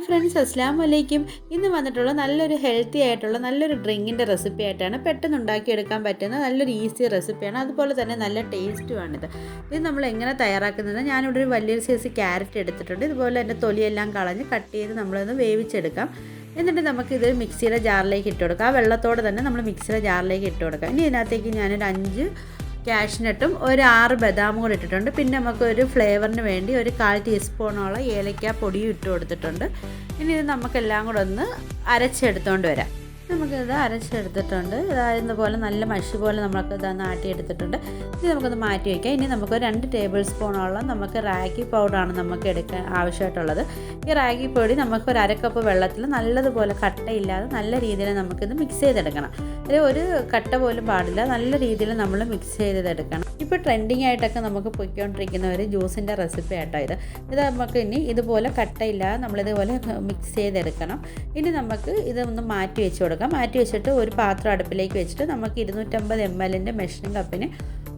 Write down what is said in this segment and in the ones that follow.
Hi friends അസ്ലാം വലൈക്കും ഇന്ന് വന്നിട്ടുള്ള നല്ലൊരു ഹെൽത്തി ആയിട്ടുള്ള നല്ലൊരു ഡ്രിങ്കിന്റെ റെസിപ്പി ആയിട്ടാണ് പെട്ടെന്ന് ഉണ്ടാക്കിയെടുക്കാൻ പറ്റുന്ന നല്ലൊരു ഈസി റെസിപ്പിയാണ് അതുപോലെ തന്നെ നല്ല ടേസ്റ്റുമാണിത് ഇത് നമ്മൾ എങ്ങനെ തയ്യാറാക്കുന്നത് ഞാനിവിടെ ഒരു വലിയൊരു സൈസ് ക്യാരറ്റ് എടുത്തിട്ടുണ്ട്. ഇതുപോലെ എന്റെ തൊലിയെല്ലാം കളഞ്ഞ് കട്ട് ചെയ്ത് നമ്മളൊന്ന് വേവിച്ചെടുക്കാം. എന്നിട്ട് നമുക്കിത് മിക്സിയുടെ ജാറിലേക്ക് ഇട്ട് കൊടുക്കാം. ആ വെള്ളത്തോടെ തന്നെ നമ്മൾ മിക്സിയുടെ ജാറിലേക്ക് ഇട്ട് കൊടുക്കാം. ഇനി ഇതിനകത്തേക്ക് ഞാനൊരു അഞ്ച് കാഷ്നട്ടും ഒരു ആറ് ബദാമും കൂടി ഇട്ടിട്ടുണ്ട്. പിന്നെ നമുക്ക് ഒരു ഫ്ലേവറിന് വേണ്ടി ഒരു കാൽ ടീസ്പൂണോളം ഏലക്ക പൊടിയും ഇട്ട് കൊടുത്തിട്ടുണ്ട്. ഇനി ഇത് നമുക്കെല്ലാം കൂടെ ഒന്ന് അരച്ചെടുത്തോണ്ട് വരാം. നമുക്കിത് അരച്ചെടുത്തിട്ടുണ്ട്. ഇതായിരുന്ന പോലെ നല്ല മഷി പോലെ നമുക്ക് ഇത് ആട്ടിയെടുത്തിട്ടുണ്ട് ഇത് നമുക്കൊന്ന് മാറ്റി വയ്ക്കാം. ഇനി നമുക്ക് രണ്ട് ടേബിൾ സ്പൂണോളം നമുക്ക് റാഗി പൗഡറാണ് നമുക്ക് എടുക്കാൻ ആവശ്യമായിട്ടുള്ളത്. ഈ റാഗി പൊടി നമുക്ക് ഒരു അരക്കപ്പ് വെള്ളത്തിൽ നല്ലതുപോലെ കട്ടയില്ലാതെ നല്ല രീതിയിൽ നമുക്കിത് മിക്സ് ചെയ്തെടുക്കണം. ഇത് ഒരു കട്ട പോലും പാടില്ല. നല്ല രീതിയിൽ നമ്മൾ മിക്സ് ചെയ്തെടുക്കണം. ഇപ്പോൾ ട്രെൻഡിങ് ആയിട്ടൊക്കെ നമുക്ക് പൊയ്ക്കൊണ്ടിരിക്കുന്ന ഒരു ജ്യൂസിന്റെ റെസിപ്പി ആട്ടോ ഇത്. ഇത് നമുക്ക് ഇനി ഇതുപോലെ കട്ടയില്ലാതെ നമ്മളിതുപോലെ മിക്സ് ചെയ്തെടുക്കണം. ഇനി നമുക്ക് ഇത് ഒന്ന് മാറ്റി വെച്ച് കൊടുക്കാം മാറ്റി വെച്ചിട്ട് ഒരു പാത്രം അടുപ്പിലേക്ക് വെച്ചിട്ട് നമുക്ക് ഇരുന്നൂറ്റമ്പത് എം എല്ലിന്റെ മെഷീൻ കപ്പിന്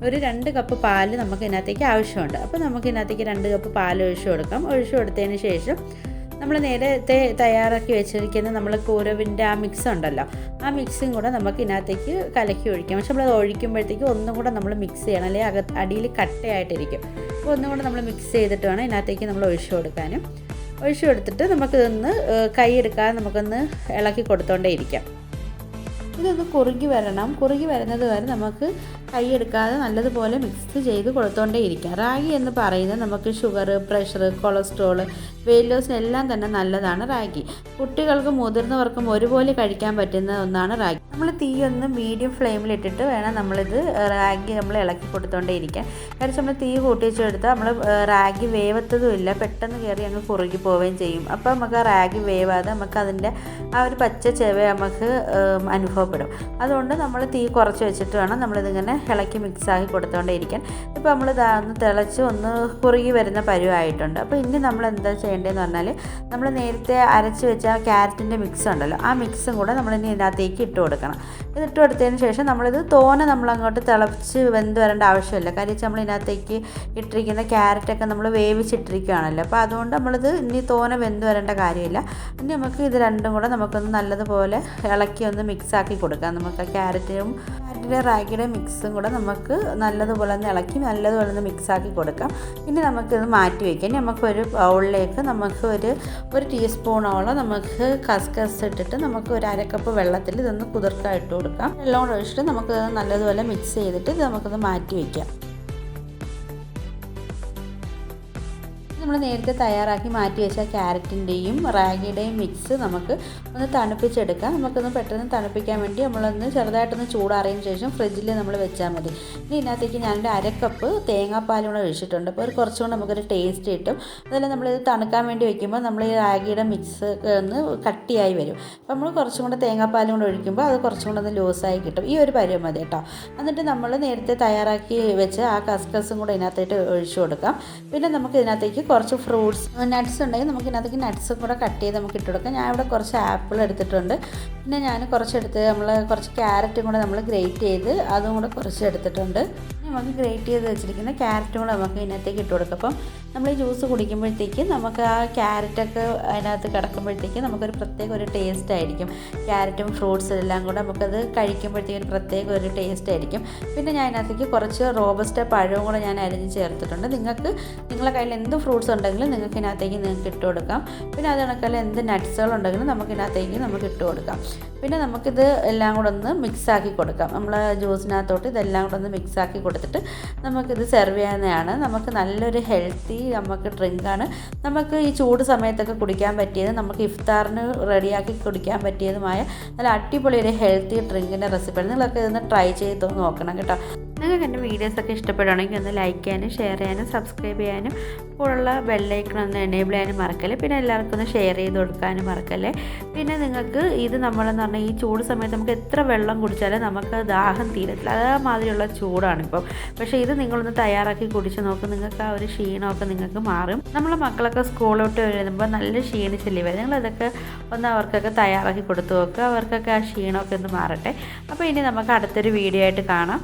ഒരു രണ്ട് കപ്പ് പാൽ നമുക്ക് ഇതിനകത്തേക്ക് ആവശ്യമുണ്ട്. അപ്പോൾ നമുക്ക് ഇതിനകത്തേക്ക് രണ്ട് കപ്പ് പാൽ ഒഴിച്ചു കൊടുക്കാം. ഒഴിച്ചു കൊടുത്തതിന് ശേഷം നമ്മൾ നേരത്തെ തയ്യാറാക്കി വെച്ചിരിക്കുന്ന നമ്മൾ കൂരവിന്റെ ആ മിക്സ് ഉണ്ടല്ലോ ആ മിക്സും കൂടെ നമുക്ക് ഇതിനകത്തേക്ക് കലക്കി ഒഴിക്കാം. പക്ഷെ നമ്മളത് ഒഴിക്കുമ്പോഴത്തേക്ക് ഒന്നും കൂടെ നമ്മൾ മിക്സ് ചെയ്യണം. അല്ലെങ്കിൽ അകത്ത് അടിയിൽ കട്ടയായിട്ടിരിക്കും. അപ്പോൾ ഒന്നും കൂടെ നമ്മൾ മിക്സ് ചെയ്തിട്ട് വേണം ഇതിനകത്തേക്ക് നമ്മൾ ഒഴിച്ചു കൊടുക്കാനും. ഒഴിച്ചു കൊടുത്തിട്ട് നമുക്കിതൊന്ന് കൈ എടുക്കാതെ നമുക്കൊന്ന് ഇളക്കി കൊടുത്തോണ്ടേ ഇരിക്കാം. ഇതൊന്ന് കുറുകി വരണം. കുറുകി വരുന്നത് വരെ നമുക്ക് കൈയെടുക്കാതെ നല്ലതുപോലെ മിക്സ് ചെയ്ത് കൊടുത്തോണ്ടേ ഇരിക്കാം. റാഗി എന്ന് പറയുന്നത് നമുക്ക് ഷുഗർ പ്രഷർ കൊളസ്ട്രോൾ വെയിറ്റ് ലോസിന് എല്ലാം തന്നെ നല്ലതാണ് റാഗി. കുട്ടികൾക്കും മുതിർന്നവർക്കും ഒരുപോലെ കഴിക്കാൻ പറ്റുന്ന ഒന്നാണ് റാഗി. നമ്മൾ തീ ഒന്ന് മീഡിയം ഫ്ലെയിമിലിട്ടിട്ട് വേണം നമ്മളിത് റാഗി നമ്മൾ ഇളക്കി കൊടുത്തോണ്ടേ ഇരിക്കാൻ കാരണം നമ്മൾ തീ കൂട്ടി വെച്ചെടുത്താൽ നമ്മൾ റാഗി വേവത്തതുമില്ല പെട്ടെന്ന് കയറി അങ്ങ് കുറുകി പോവുകയും ചെയ്യും. അപ്പോൾ നമുക്ക് ആ റാഗി വേവാതെ നമുക്ക് അതിന്റെ ആ ഒരു പച്ച ചെവ നമുക്ക് അനുഭവപ്പെടും. അതുകൊണ്ട് നമ്മൾ തീ കുറച്ച് വെച്ചിട്ട് വേണം നമ്മളിതിങ്ങനെ ഇളക്കി മിക്സാക്കി കൊടുത്തോണ്ടേ ഇരിക്കാൻ ഇപ്പോൾ നമ്മൾ ഒന്ന് തിളച്ച് ഒന്ന് കുറുകി വരുന്ന പരുവായിട്ടുണ്ട്. അപ്പോൾ ഇനി നമ്മൾ എന്താ ചെയ്യേണ്ടതെന്ന് പറഞ്ഞാൽ നമ്മൾ നേരത്തെ അരച്ച് വെച്ച ആ ക്യാരറ്റിന്റെ മിക്സ് ഉണ്ടല്ലോ ആ മിക്സും കൂടെ നമ്മൾ ഇനി ഇതിനകത്തേക്ക് ഇട്ട് കൊടുക്കണം. ഇത് ഇട്ട് കൊടുത്തതിന് ശേഷം നമ്മളിത് തോനെ നമ്മൾ അങ്ങോട്ട് തിളച്ച് വെന്ത് വരേണ്ട ആവശ്യമില്ല. കാര്യം വെച്ചാൽ നമ്മൾ ഇതിനകത്തേക്ക് ഇട്ടിരിക്കുന്ന ക്യാരറ്റൊക്കെ നമ്മൾ വേവിച്ചിട്ടിരിക്കുകയാണല്ലോ അപ്പോൾ അതുകൊണ്ട് നമ്മളിത് ഇനി തോനെ വെന്ത് വരേണ്ട കാര്യമില്ല. ഇനി നമുക്ക് ഇത് രണ്ടും കൂടെ നമുക്കൊന്ന് നല്ലതുപോലെ ഇളക്കി ഒന്ന് മിക്സാക്കി കൊടുക്കാം. നമുക്ക് ക്യാരറ്റും ക്യാരറ്റിന്റെ റാഗിയുടെ മിക്സും കൂടെ നമുക്ക് നല്ലതുപോലെ ഒന്ന് ഇളക്കി നല്ലതുപോലെ ഒന്ന് മിക്സാക്കി കൊടുക്കാം. പിന്നെ നമുക്കിത് മാറ്റി വയ്ക്കാം നമുക്കൊരു ബൗളിലേക്ക് നമുക്ക് ഒരു ഒരു ടീസ്പൂണോളം നമുക്ക് കസ്കസ് ഇട്ടിട്ട് നമുക്ക് ഒരു അരക്കപ്പ് വെള്ളത്തിൽ ഇതൊന്ന് കുതിർക്കാൻ ഇട്ട് കൊടുക്കാം. വെള്ളം കൂടെ ഒഴിച്ചിട്ട് നമുക്ക് നല്ലതുപോലെ മിക്സ് ചെയ്തിട്ട് ഇത് നമുക്കൊന്ന് മാറ്റി വയ്ക്കാം നമ്മൾ നേരത്തെ തയ്യാറാക്കി മാറ്റി വെച്ച ക്യാരറ്റിന്റെയും റാഗിയുടെയും മിക്സ് നമുക്ക് ഒന്ന് തണുപ്പിച്ചെടുക്കാം. നമുക്കൊന്ന് പെട്ടെന്ന് തണുപ്പിക്കാൻ വേണ്ടി നമ്മളൊന്ന് ചെറുതായിട്ടൊന്ന് ചൂടാറിയതിന് ശേഷം ഫ്രിഡ്ജിൽ നമ്മൾ വെച്ചാൽ മതി. ഇനി ഇതിനകത്തേക്ക് ഞാനൊരു അരക്കപ്പ് തേങ്ങാപ്പാലും കൂടെ ഒഴിച്ചിട്ടുണ്ട്. അപ്പോൾ ഒരു കുറച്ചുകൂടെ നമുക്കൊരു ടേസ്റ്റ് കിട്ടും. അതുപോലെ നമ്മളിത് തണുക്കാൻ വേണ്ടി വെക്കുമ്പോൾ നമ്മൾ ഈ റാഗിയുടെ മിക്സ് ഒന്ന് കട്ടിയായി വരും. അപ്പോൾ നമ്മൾ കുറച്ചും കൂടെ തേങ്ങാപ്പാലും കൂടെ ഒഴിക്കുമ്പോൾ അത് കുറച്ചും കൂടെ ഒന്ന് ലൂസായി കിട്ടും. ഈ ഒരു പരുവം മതി കേട്ടോ. എന്നിട്ട് നമ്മൾ നേരത്തെ തയ്യാറാക്കി വെച്ച് ആ കസ്കസും കൂടെ ഇതിനകത്തേക്ക് ഒഴിച്ചു കൊടുക്കാം. പിന്നെ നമുക്ക് ഇതിനകത്തേക്ക് കുറച്ച് ഫ്രൂട്ട്സ് നട്ട്സ് ഉണ്ടെങ്കിൽ നമുക്ക് ഇതിനകത്തേക്ക് നട്ട്സും കൂടെ കട്ട് ചെയ്ത് നമുക്ക് ഇട്ട് കൊടുക്കാം ഞാൻ ഇവിടെ കുറച്ച് ആപ്പിൾ എടുത്തിട്ടുണ്ട്. പിന്നെ ഞാൻ കുറച്ചെടുത്ത് നമ്മൾ കുറച്ച് ക്യാരറ്റും കൂടെ നമ്മൾ ഗ്രേറ്റ് ചെയ്ത് അതും കൂടെ കുറച്ച് എടുത്തിട്ടുണ്ട്. നമുക്ക് ഗ്രേറ്റ് ചെയ്ത് വെച്ചിരിക്കുന്ന ക്യാരറ്റും കൂടെ നമുക്ക് ഇതിനകത്തേക്ക് ഇട്ട് കൊടുക്കാം അപ്പം നമ്മൾ ഈ ജ്യൂസ് കുടിക്കുമ്പോഴത്തേക്ക് നമുക്ക് ആ ക്യാരറ്റൊക്കെ അതിനകത്ത് കിടക്കുമ്പോഴത്തേക്ക് നമുക്കൊരു പ്രത്യേക ഒരു ടേസ്റ്റ് ആയിരിക്കും. ക്യാരറ്റും ഫ്രൂട്ട്സും എല്ലാം കൂടെ നമുക്കത് കഴിക്കുമ്പോഴത്തേക്ക് ഒരു പ്രത്യേക ഒരു ടേസ്റ്റ് ആയിരിക്കും. പിന്നെ ഞാൻ അതിനകത്തേക്ക് കുറച്ച് റോബസ്റ്റ പഴവും കൂടെ ഞാൻ അരിഞ്ഞ് ചേർത്തിട്ടുണ്ട്. നിങ്ങൾക്ക് നിങ്ങളുടെ കയ്യിൽ എന്ത് ഫ്രൂട്ട്സ് ഉണ്ടെങ്കിലും നിങ്ങൾക്ക് ഇതിനകത്തേക്ക് നിങ്ങൾക്ക് ഇട്ട് കൊടുക്കാം. പിന്നെ അത് കണക്കല്ല എന്ത് നട്ട്സുകൾ ഉണ്ടെങ്കിലും നമുക്ക് ഇതിനകത്തേക്ക് നമുക്ക് ഇട്ട് കൊടുക്കാം. പിന്നെ നമുക്കിത് എല്ലാം കൂടെ ഒന്ന് മിക്സാക്കി കൊടുക്കാം. നമ്മൾ ജ്യൂസിനകത്തോട്ട് ഇതെല്ലാം കൂടെ ഒന്ന് മിക്സാക്കി കൊടുത്തിട്ട് നമുക്കിത് സെർവ് ചെയ്യാവുന്നതാണ്. നമുക്ക് നല്ലൊരു ഹെൽത്തി നമുക്ക് ഡ്രിങ്കാണ്. നമുക്ക് ഈ ചൂട് സമയത്തൊക്കെ കുടിക്കാൻ പറ്റിയത് നമുക്ക് ഇഫ്താറിന് റെഡിയാക്കി കുടിക്കാൻ പറ്റിയതുമായ നല്ല അടിപൊളി ഒരു ഹെൽത്തി ഡ്രിങ്കിന്റെ റെസിപ്പിയാണ്. നിങ്ങളൊക്കെ ഇതൊന്ന് ട്രൈ ചെയ്ത് നോക്കണം കേട്ടോ. നിങ്ങൾക്ക് എന്റെ വീഡിയോസൊക്കെ ഇഷ്ടപ്പെടുകയാണെങ്കിൽ ഒന്ന് ലൈക്ക് ചെയ്യാനും ഷെയർ ചെയ്യാനും സബ്സ്ക്രൈബ് ചെയ്യാനും ഇപ്പോഴുള്ള ബെല്ലൈക്കൺ ഒന്ന് എനേബിൾ ചെയ്യാനും മറക്കല്ലേ? പിന്നെ എല്ലാവർക്കും ഒന്ന് ഷെയർ ചെയ്ത് കൊടുക്കാനും മറക്കല്ലേ? പിന്നെ നിങ്ങൾക്ക് ഇത് നമ്മളെന്ന് പറഞ്ഞാൽ ഈ ചൂട് സമയത്ത് നമുക്ക് എത്ര വെള്ളം കുടിച്ചാലും നമുക്ക് ദാഹം തീരത്തില്ല അതേമാതിരിയുള്ള ചൂടാണ് ഇപ്പം. പക്ഷേ ഇത് നിങ്ങളൊന്ന് തയ്യാറാക്കി കുടിച്ച് നോക്കും. നിങ്ങൾക്ക് ആ ഒരു ക്ഷീണമൊക്കെ നിങ്ങൾക്ക് മാറും. നമ്മളെ മക്കളൊക്കെ സ്കൂളിലോട്ട് വരുമ്പോൾ നല്ല ക്ഷീണിച്ചല്ലേ? വരും നിങ്ങളതൊക്കെ ഒന്ന് അവർക്കൊക്കെ തയ്യാറാക്കി കൊടുത്തു നോക്കുക അവർക്കൊക്കെ ആ ക്ഷീണമൊക്കെ ഒന്ന് മാറട്ടെ. അപ്പോൾ ഇനി നമുക്ക് അടുത്തൊരു വീഡിയോ ആയിട്ട് കാണാം.